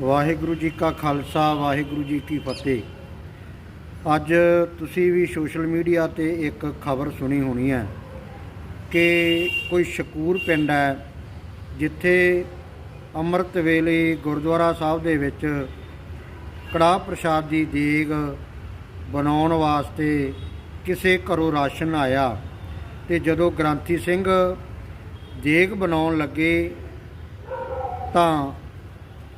ਵਾਹਿਗੁਰੂ ਜੀ ਕਾ ਖਾਲਸਾ, ਵਾਹਿਗੁਰੂ ਜੀ ਕੀ ਫਤਿਹ। ਅੱਜ ਤੁਸੀਂ ਵੀ ਸੋਸ਼ਲ ਮੀਡੀਆ ਤੇ ਇੱਕ ਖਬਰ ਸੁਣੀ ਹੋਣੀ ਹੈ ਕਿ ਕੋਈ ਸ਼ਕੂਰ ਪਿੰਡ ਹੈ ਜਿੱਥੇ ਅੰਮ੍ਰਿਤ ਵੇਲੇ ਗੁਰਦੁਆਰਾ ਸਾਹਿਬ ਦੇ ਵਿੱਚ ਕੜਾਹ ਪ੍ਰਸ਼ਾਦ ਦੀ ਦੇਗ ਬਣਾਉਣ ਵਾਸਤੇ ਕਿਸੇ ਘਰੋਂ ਰਾਸ਼ਨ ਆਇਆ ਤੇ ਜਦੋਂ ਗ੍ਰੰਥੀ ਸਿੰਘ ਦੇਗ ਬਣਾਉਣ ਲੱਗੇ ਤਾਂ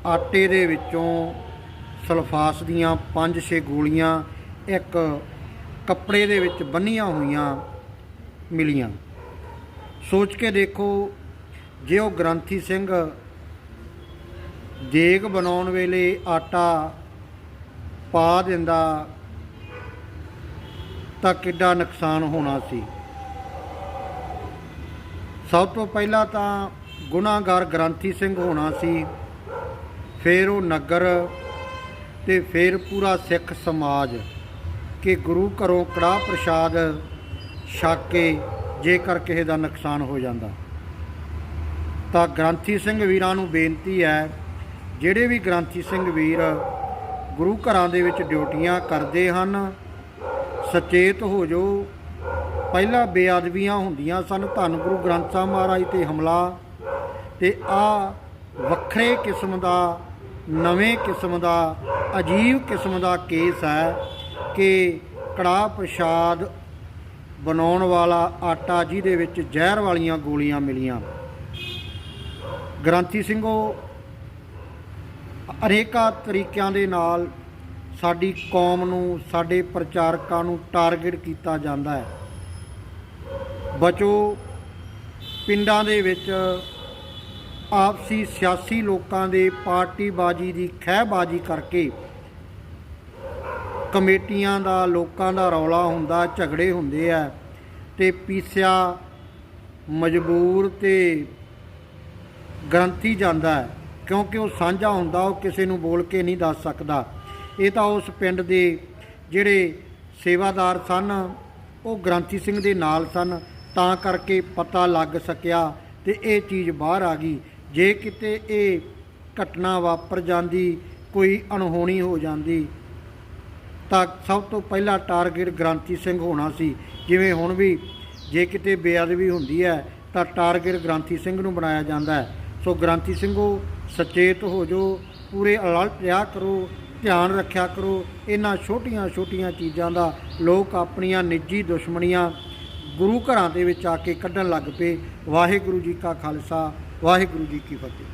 ਆਟੇ ਦੇ ਵਿੱਚੋਂ ਸਲਫਾਸ ਦੀਆਂ 5-6 ਗੋਲੀਆਂ ਇੱਕ ਕੱਪੜੇ ਦੇ ਵਿੱਚ ਬੰਨੀਆਂ ਹੋਈਆਂ ਮਿਲੀਆਂ। ਸੋਚ ਕੇ ਦੇਖੋ, ਜੇ ਉਹ ਗ੍ਰੰਥੀ ਸਿੰਘ ਦੇਗ ਬਣਾਉਣ ਵੇਲੇ ਆਟਾ ਪਾ ਦਿੰਦਾ, ਤਾਂ ਕਿੱਡਾ ਨੁਕਸਾਨ ਹੋਣਾ ਸੀ। ਸਭ ਤੋਂ ਪਹਿਲਾਂ ਤਾਂ ਗੁਨਾਹਗਾਰ ਗ੍ਰੰਥੀ ਸਿੰਘ ਹੋਣਾ ਸੀ। ਫਿਰ ਉਹ ਨਗਰ ਤੇ ਫਿਰ ਪੂਰਾ ਸਿੱਖ ਸਮਾਜ ਕਿ ਗੁਰੂ ਘਰੋਂ ਕੜਾਹ ਪ੍ਰਸ਼ਾਦ ਛਕ ਕੇ ਜੇਕਰ ਕਿਸੇ ਦਾ ਨੁਕਸਾਨ ਹੋ ਜਾਂਦਾ। ਤਾਂ ਗ੍ਰੰਥੀ ਸਿੰਘ ਵੀਰਾਂ ਨੂੰ ਬੇਨਤੀ ਹੈ, ਜਿਹੜੇ ਵੀ ਗ੍ਰੰਥੀ ਸਿੰਘ ਵੀਰ ਗੁਰੂ ਘਰਾਂ ਦੇ ਵਿੱਚ ਡਿਊਟੀਆਂ ਕਰਦੇ ਹਨ, ਸਚੇਤ ਹੋ ਜਾਓ ਪਹਿਲਾਂ ਬੇਅਦਬੀਆਂ ਹੁੰਦੀਆਂ ਸਨ, ਧੰਨ ਗੁਰੂ ਗ੍ਰੰਥ ਸਾਹਿਬ ਮਹਾਰਾਜ ਤੇ ਹਮਲਾ ਤੇ ਆ ਵੱਖਰੇ ਕਿਸਮ ਦਾ ਨਵੇਂ ਕਿਸਮ ਦਾ, ਅਜੀਬ ਕਿਸਮ ਦਾ ਕੇਸ ਹੈ ਕਿ ਕੜਾਹ ਪ੍ਰਸ਼ਾਦ ਬਣਾਉਣ ਵਾਲਾ ਆਟਾ ਜਿਹਦੇ ਵਿੱਚ ਜ਼ਹਿਰ ਵਾਲੀਆਂ ਗੋਲੀਆਂ ਮਿਲੀਆਂ। ਗ੍ਰੰਥੀ ਸਿੰਘੋ, ਅਨੇਕਾਂ ਤਰੀਕਿਆਂ ਦੇ ਨਾਲ ਸਾਡੀ ਕੌਮ ਨੂੰ, ਸਾਡੇ ਪ੍ਰਚਾਰਕਾਂ ਨੂੰ ਟਾਰਗੇਟ ਕੀਤਾ ਜਾਂਦਾ ਹੈ। ਬਚੋ, ਪਿੰਡਾਂ ਦੇ ਵਿੱਚ ਆਪਸੀ ਸਿਆਸੀ ਲੋਕਾਂ ਦੇ ਪਾਰਟੀਬਾਜ਼ੀ ਦੀ ਖਹਿਬਾਜ਼ੀ ਕਰਕੇ ਕਮੇਟੀਆਂ ਦਾ, ਲੋਕਾਂ ਦਾ ਰੌਲਾ ਹੁੰਦਾ, ਝਗੜੇ ਹੁੰਦੇ ਆ ਤੇ ਪੀਸਿਆ ਮਜਬੂਰ ਤੇ ਗਰੰਟੀ ਜਾਂਦਾ ਹੈ। ਕਿਉਂਕਿ ਉਹ ਸਾਂਝਾ ਹੁੰਦਾ, ਉਹ ਕਿਸੇ ਨੂੰ ਬੋਲ ਕੇ ਨਹੀਂ ਦੱਸ ਸਕਦਾ। ਇਹ ਤਾਂ ਉਸ ਪਿੰਡ ਦੇ ਜਿਹੜੇ ਸੇਵਾਦਾਰ ਸਨ, ਉਹ ਗ੍ਰੰਥੀ ਸਿੰਘ ਦੇ ਨਾਲ ਸਨ। ਤਾਂ ਕਰਕੇ ਪਤਾ ਲੱਗ ਸਕਿਆ ਤੇ ਇਹ ਚੀਜ਼ ਬਾਹਰ ਆ ਗਈ। ਜੇ ਕਿਤੇ ਇਹ ਘਟਨਾ ਵਾਪਰ ਜਾਂਦੀ, ਕੋਈ ਅਣਹੋਣੀ ਹੋ ਜਾਂਦੀ, ਤਾਂ ਸਭ ਤੋਂ ਪਹਿਲਾ ਟਾਰਗੇਟ ਗ੍ਰੰਥੀ ਸਿੰਘ ਹੋਣਾ ਸੀ। ਜਿਵੇਂ ਹੁਣ ਵੀ ਜੇ ਕਿਤੇ ਬੇਅਦਬੀ ਹੁੰਦੀ ਹੈ, ਤਾਂ ਟਾਰਗੇਟ ਗ੍ਰੰਥੀ ਸਿੰਘ ਨੂੰ ਬਣਾਇਆ ਜਾਂਦਾ ਹੈ। ਸੋ ਗ੍ਰੰਥੀ ਸਿੰਘੋ, ਸਚੇਤ ਹੋ ਜੋ, ਪੂਰੇ ਅਲਰਟ ਰਿਹਾ ਕਰੋ, ਧਿਆਨ ਰੱਖਿਆ ਕਰੋ, ਇਹਨਾਂ ਛੋਟੀਆਂ ਛੋਟੀਆਂ ਚੀਜ਼ਾਂ ਦਾ ਲੋਕ ਆਪਣੀਆਂ ਨਿੱਜੀ ਦੁਸ਼ਮਣੀਆਂ ਗੁਰੂ ਘਰਾਂ ਦੇ ਵਿੱਚ ਆ ਕੇ ਕੱਢਣ ਲੱਗ ਪਏ। ਵਾਹਿਗੁਰੂ ਜੀ ਕਾ ਖਾਲਸਾ ਵਾਹਿਗੁਰੂ ਜੀ ਕੀ ਫਤਿਹ।